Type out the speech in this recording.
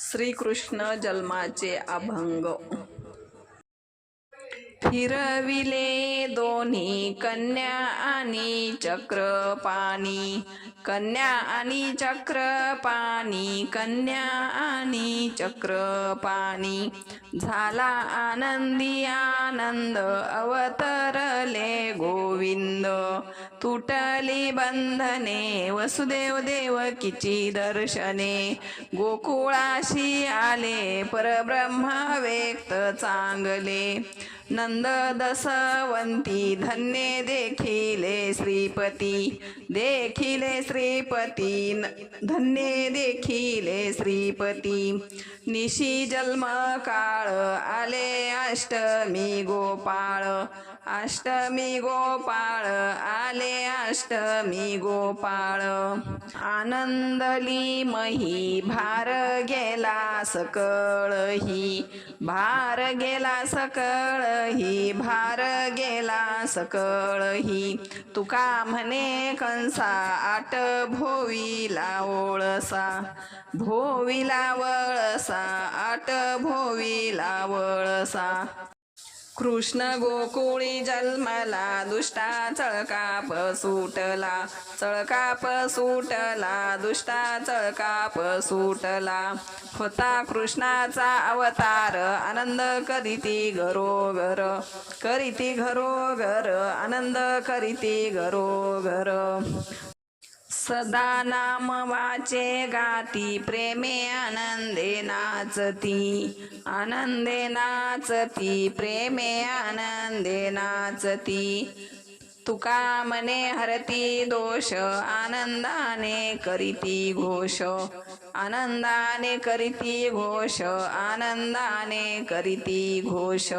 श्रीकृष्ण जन्माचे अभंग. फिरविले दोन्ही कन्या आणि चक्रपाणी. कन्या आणि चक्रपाणी कन्या आणि चक्रपाणी झाला आनंदी आनंद अवतरले गोविंद. तुटली बंधने वसुदेव देवकीची दर्शने. गोकुळाशी आले परब्रह्म व्यक्त चांगले. नंद दसवंती धन्य देखिले श्रीपती देखिले श्रीपती न- धन्य देखिले श्रीपती। निशी जन्म काळ आले अष्टमी गोपाळ अष्टमी गोपाळ आले अष्टमी गोपाळ। आनंदली मही भार गेला सकळही भार गेला सकळ ही भार गेला सकळ ही. तुका म्हणे कंसा आट भोवीला ओळसा. भोवीला वळसा आट भोवीला वळसा. कृष्ण गोकुळी जन्मला दुष्टा चळकाप सुटला. चळकाप सुटला दुष्टा चळकाप सुटला. होता कृष्णाचा अवतार आनंद करीती घरोघर. करीती घरोघर आनंद करीती घरोघर. सदा नाम वाचे गाती प्रेमे आनंदे नाचती. आनंदे नाचती प्रेमे आनंदे नाचती. तुका मने हरती दोष आनंदाने करीती घोष. आनंदाने करीती घोष आनंदाने करीती घोष.